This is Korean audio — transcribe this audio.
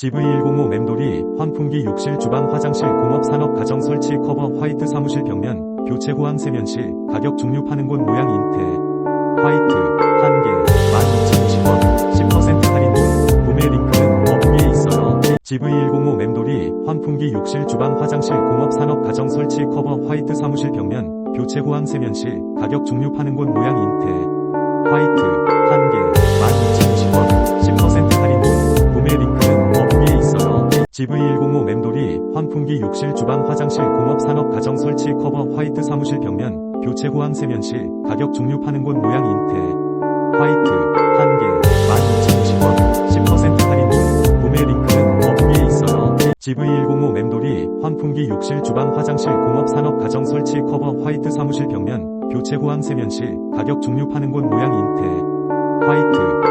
GV105 맴돌이 환풍기 욕실 주방 화장실 공업 산업 가정 설치 커버 화이트 사무실 벽면 교체 호황 세면실 가격 종류 파는 곳 모양 인테. 화이트 한개 12,020원 10% 할인 중 구매 링크는 어플에 있어요. GV105 맴돌이 환풍기 욕실 주방 화장실 공업 산업 가정 설치 커버 화이트 사무실 벽면 교체 호황 세면실 가격 종류 파는 곳 모양 인테. 화이트 GV105 맴돌이 환풍기 욕실 주방 화장실 공업 산업 가정 설치 커버 화이트 사무실 벽면 교체 호황 세면실 가격 종류 파는 곳 모양 인테. 화이트 한개 12,020원 10% 할인 중 구매 링크는 어플에 있어요. GV105 맴돌이 환풍기 욕실 주방 화장실 공업 산업 가정 설치 커버 화이트 사무실 벽면 교체 호황 세면실 가격 종류 파는 곳 모양 인테. 화이트